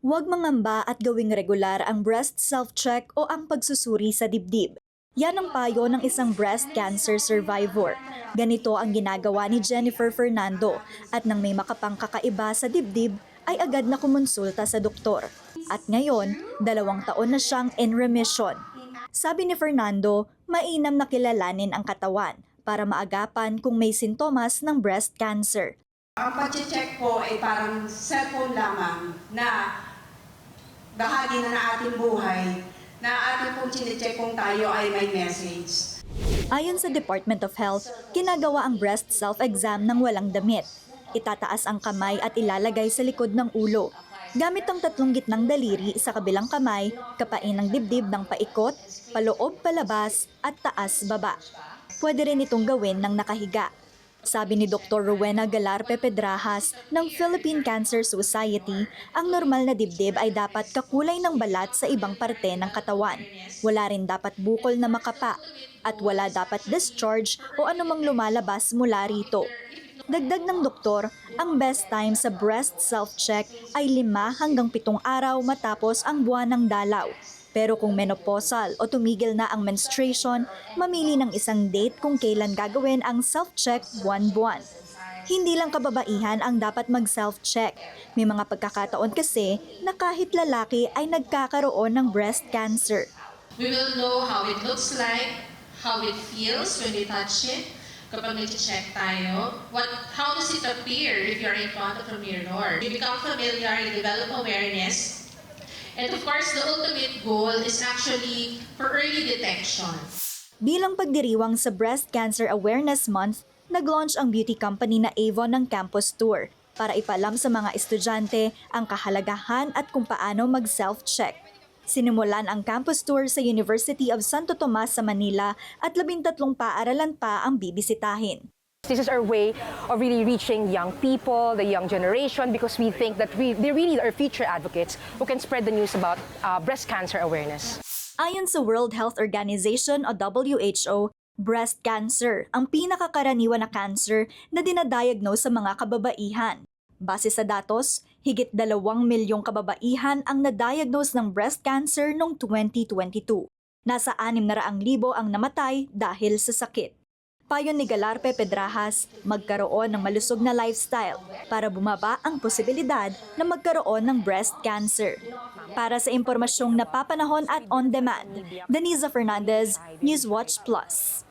Huwag mangamba at gawing regular ang breast self-check o ang pagsusuri sa dibdib. Yan ang payo ng isang breast cancer survivor. Ganito ang ginagawa ni Jennifer Fernando at nang may makapang kakaiba sa dibdib ay agad na kumonsulta sa doktor. At ngayon, dalawang taon na siyang in remission. Sabi ni Fernando, mainam na kilalanin ang katawan para maagapan kung may sintomas ng breast cancer. Ang pag-check po ay parang cellphone lamang na bahagi na ng ating buhay na ating pong chinecheck kung tayo ay may message. Ayon sa Department of Health, ginagawa ang breast self-exam ng walang damit. Itataas ang kamay at ilalagay sa likod ng ulo. Gamit ang tatlong gitnang daliri sa kabilang kamay, kapain ng dibdib ng paikot, paloob palabas at taas baba. Pwede rin itong gawin ng nakahiga. Sabi ni Dr. Rowena Galarpe Pedrajas ng Philippine Cancer Society, ang normal na dibdib ay dapat kakulay ng balat sa ibang parte ng katawan. Wala rin dapat bukol na makapa at wala dapat discharge o anumang lumalabas mula rito. Dagdag ng doktor, ang best time sa breast self-check ay 5 hanggang 7 araw matapos ang buwan ng dalaw. Pero kung menopausal o tumigil na ang menstruation, mamili ng isang date kung kailan gagawin ang self-check buwan-buwan. Hindi lang kababaihan ang dapat mag-self-check. May mga pagkakataon kasi na kahit lalaki ay nagkakaroon ng breast cancer. We will know how it looks like, how it feels when we touch it, kapag nag-check tayo, what, how does it appear if you're in front of a mirror. You become familiar, you develop awareness, and of course, the ultimate goal is actually for early detection. Bilang pagdiriwang sa Breast Cancer Awareness Month, nag-launch ang beauty company na Avon ng campus tour para ipalam sa mga estudyante ang kahalagahan at kung paano mag-self-check. Sinimulan ang campus tour sa University of Santo Tomas sa Manila at labintatlong paaralan pa ang bibisitahin. This is our way of really reaching young people, the young generation, because we think that we, they really are future advocates who can spread the news about uh, breast cancer awareness. Ayon sa World Health Organization o WHO, breast cancer ang pinakakaraniwan na cancer na dinadiagnose sa mga kababaihan. Base sa datos, higit dalawang milyong kababaihan ang na-diagnose ng breast cancer noong 2022. Nasa 600,000 ang namatay dahil sa sakit. Payo ni Galarpe Pedrajas, magkaroon ng malusog na lifestyle para bumaba ang posibilidad na magkaroon ng breast cancer. Para sa impormasyong napapanahon at on demand, Deniza Fernandez, Newswatch Plus.